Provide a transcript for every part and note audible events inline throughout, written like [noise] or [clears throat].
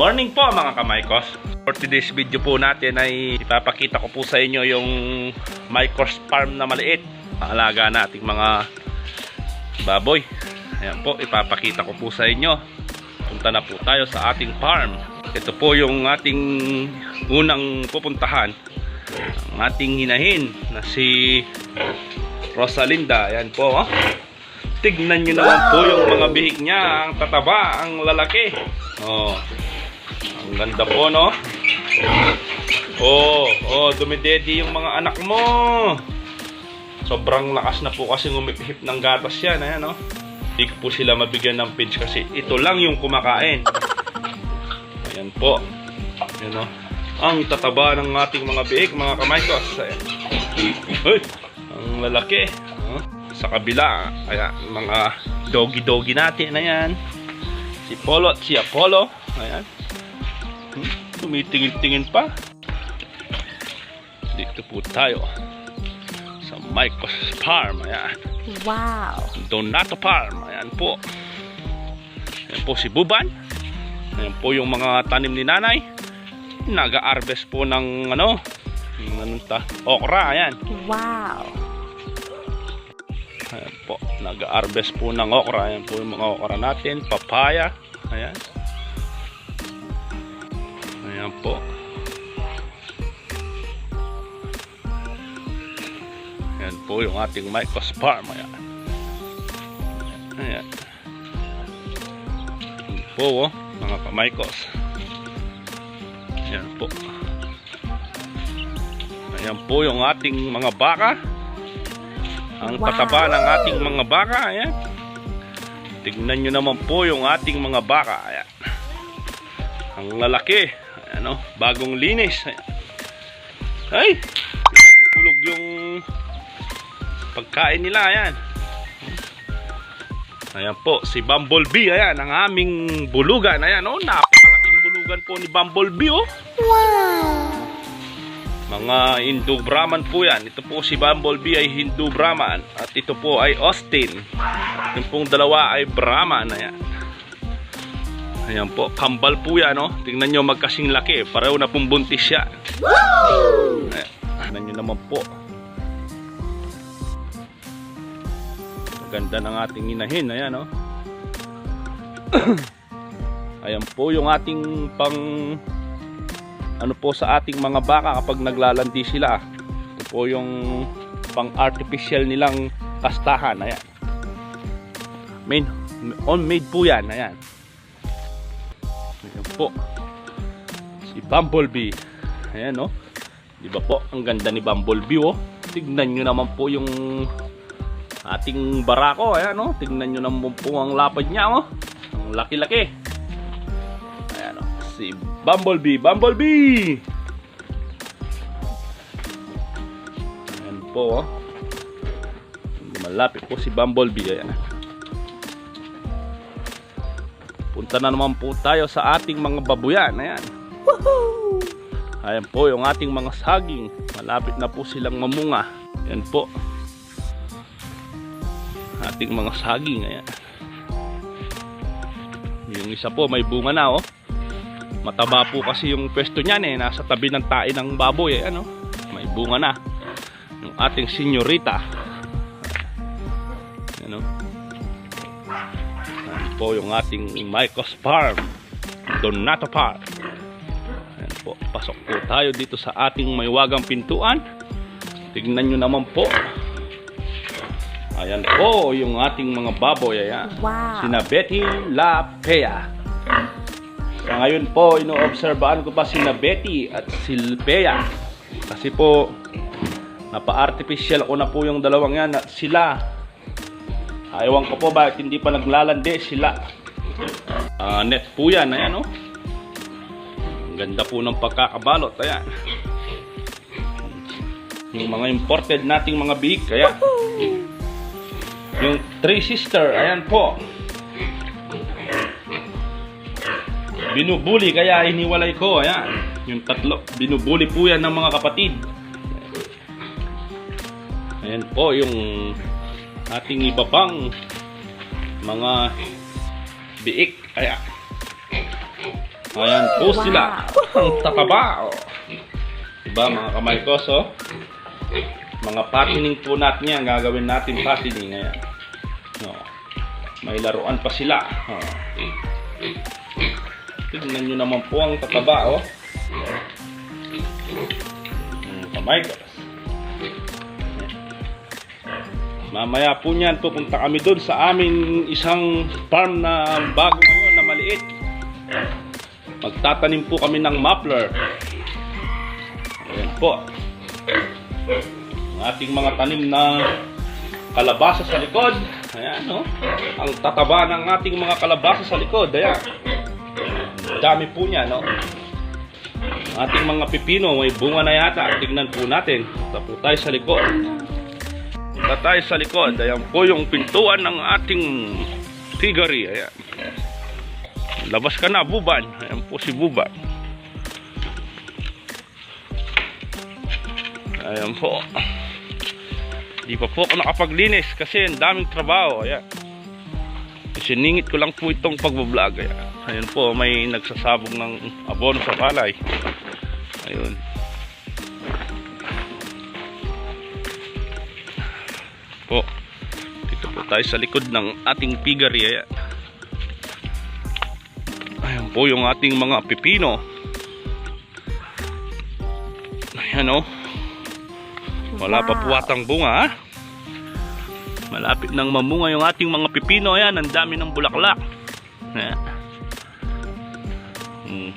morning po mga kamaykos. For today's video po natin ay ipapakita ko po sa inyo yung Maykos Farm na maliit. Alaga nating mga baboy. Ayan po, ipapakita ko po sa inyo. Punta na po tayo sa ating farm. Ito po yung ating unang pupuntahan. Ang ating hinahin na si Rosalinda. Ayan po, oh. Tignan nyo naman po yung mga bihik niya. Ang tataba, ang lalaki. Oh. Ganda po, no? Oh, oh, dumidedi yung mga anak mo. Sobrang lakas na po kasi ngumipihip ng gatas yan, ayan, no? Hindi ko po sila mabigyan ng pinch kasi ito lang yung kumakain. Ayan po. Ayan, no? Ang tataba ng ating mga bihik, mga kamaykos. Ayan. Uy, ang lalaki. Oh. Sa kabila, ayan, mga doggy-doggy natin, ayan. Si Polo at si Apollo. Ayan. Tumitingin-tingin pa. Dito po tayo. Sa Maikos Farm. Ayan. Wow. Donato Farm. Ayan po. Ayan po si Buban. Ayan po yung mga tanim ni nanay. Naga-harvest po ng ano, yung ano ta, okra. Ayan. Wow. Ayan po, nag-harvest po ng okra. Ayan po yung mga okra natin. Papaya. Ayan. Ayan po. Ayan po yung ating Maikos Farm. Ayan. Ayan. Ayan po, oh, mga kamaykos. Ayan po. Ayan po yung ating mga baka. Ang Wow. tataba ng ating mga baka, ayan. Tignan nyo naman po yung ating mga baka, ayan. Ang lalaki, ayan o, bagong linis. Ay, pinagulog yung pagkain nila, ayan. Ayan po, si Bumblebee, ayan, ang aming bulugan, ayan o, napakalaking bulugan po ni Bumblebee, oh. Wow. Mga Hindu Brahman po yan. Ito po si Bumblebee ay Hindu Brahman. At ito po ay Austin. Yung pong dalawa ay Brahman. Ayan. Ayan po. Kambal po yan. No? Tingnan nyo magkasing laki. Pareho na pong buntis siya. Ayan. Tingnan nyo naman po. Ganda ng ating inahin. Ayan. No? [clears throat] Ayan po yung ating pang ano po sa ating mga baka kapag naglalandi sila. Ito po yung pang artificial nilang kastahan. Ayan. Main, on made po yan. Ayan. Ayan po. Si Bumblebee. Ayan no. Di ba po? Ang ganda ni Bumblebee oh. Tignan nyo naman po yung ating barako. Ayan no. Tignan nyo naman po ang lapad niya oh. Ang laki-laki. Ayan o. Si Bumblebee. Bumblebee! Ayan po. Oh. Malapit po si Bumblebee. Ayan. Punta na naman po tayo sa ating mga babuyan. Ayan. Ayan po yung ating mga saging. Malapit na po silang mamunga. Ayan po. Ating mga saging. Ayan. Yung isa po may bunga na oh. Mataba po kasi yung pwesto niyan eh. Nasa tabi ng tae ng baboy eh. Ano? May bunga na. Yung ating senyorita. Ano? Po yung ating Maikos Farm. Donato Farm. Ayan po. Pasok po tayo dito sa ating maywagang pintuan. Tignan nyo naman po. Ayan po yung ating mga baboy. Ayan. Wow. Sina Betty La Pea. Sa ngayon po, inoobserbahan ko pa sina Betty at si Pea. Kasi po, napa-artificial ko na po yung dalawang yan at sila. Ayawan ko po bakit hindi pa naglalandi sila. Ah, net po yan, ayan oh. Ang ganda po ng pagkakabalot, ayan. Yung mga imported nating mga big, kaya yung three sister, ayan po. Binubuli kaya iniwalay ko, ayan. Yung tatlo, binubuli po yan ng mga kapatid. Ayan po yung ating iba pang mga biik. Ayan. Ayan po Wow. sila. Ang tataba. Oh. Diba mga kamaykos, oh? Mga patining po natin yan. Gagawin natin patining. Ayan. No. May laruan pa sila. Oh. Tignan nyo naman po ang tataba, oh. Hmm, kamaykos. Mamaya po niyan, pupunta kami doon sa amin isang farm na bago ngayon na maliit. Magtatanim po kami ng muffler. Ayan po. Ang ating mga tanim na kalabasa sa likod. Ayan, no? Ang tataba ng ating mga kalabasa sa likod. Ayan. Dami po niya, no? Ang ating mga pipino, may bunga na yata. Tignan po natin. Punta po tayo sa likod. Punta tayo sa likod. Ayan po yung pintuan ng ating piggery. Ayan. Labas ka na, Buban. Ayan po si Buban. Ayan po. Di pa po ako nakapaglinis kasi ang daming trabaho. Ayan. Siningit ko lang po itong pagbablog. Ayan. Ayan po, may nagsasabog ng abono sa palay. Ayun. Dito tayo sa likod ng ating piggery. Ayan. Ayan po yung ating mga pipino. Ayan o. Wala pa po atang bunga ha. Malapit nang mamunga yung ating mga pipino. Ayan, ang dami ng bulaklak. Ayan. Hmm.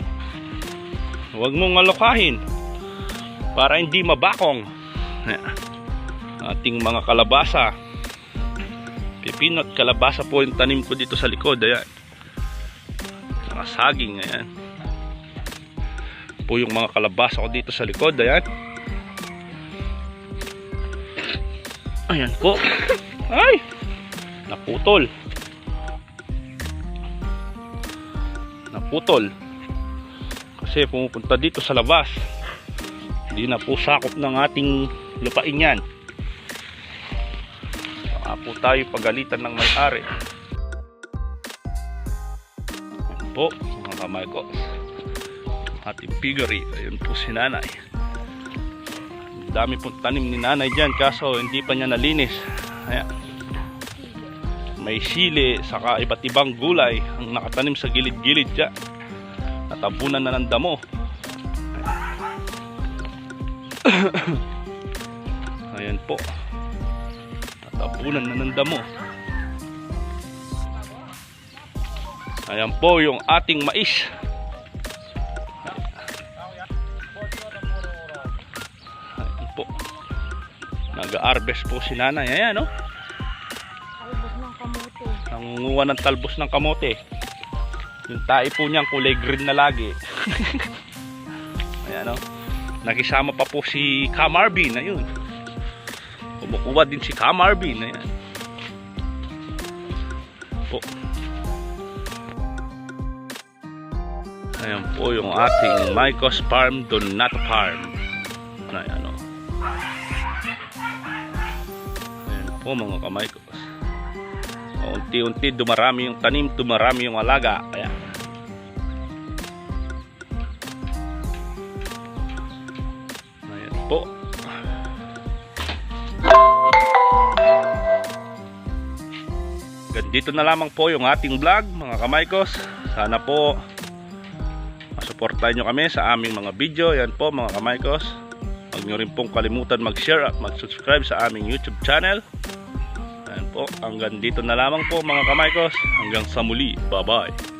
Huwag mong alokahin para hindi mabakong. Ating mga kalabasa. Pipino at kalabasa po yung tanim ko dito sa likod. Ayan. Mga saging ayan. Po yung mga kalabasa ko dito sa likod ayan. Ayan po. [laughs] Ay! Naputol. Naputol. Kasi pumupunta dito sa labas. Hindi na po sakop ng ating lupain yan baka po tayo pagalitan ng may-ari. Po mga kamay ko. Ating piggery ayun po si nanay. Dami pong tanim ni nanay dyan kaso hindi pa niya nalinis. Ayan. May sili saka iba't ibang gulay ang nakatanim sa gilid-gilid dyan. Natabunan na ng damo. [coughs] Ayan po natabunan na ng damo Ayan po yung ating mais. Ayan po. Nag-harvest po si nanay. Ayan no? Albos ng kamote. Nangunguha ng talbos ng kamote. Yung tae po niyang kulay green na lagi. [laughs] Ayan no? Nakisama pa po si Kamarvin. Ayun. Kumukuha din si Kamarvin. Ayan. Po. Ayan po yung ating Maicos Farm Donato Farm. Ayan o. Ayan po mga kamaykos. Unti-unti dumarami yung tanim, dumarami yung alaga. Ayan Ganito na lamang po yung ating vlog mga kamaykos. Sana po masuportahan nyo kami sa aming mga video. Yan po mga kamaykos. Huwag nyo rin pong kalimutan mag-share at mag-subscribe sa aming YouTube channel. Yan po. Hanggang dito na lamang po mga kamaykos. Hanggang sa muli. Bye-bye.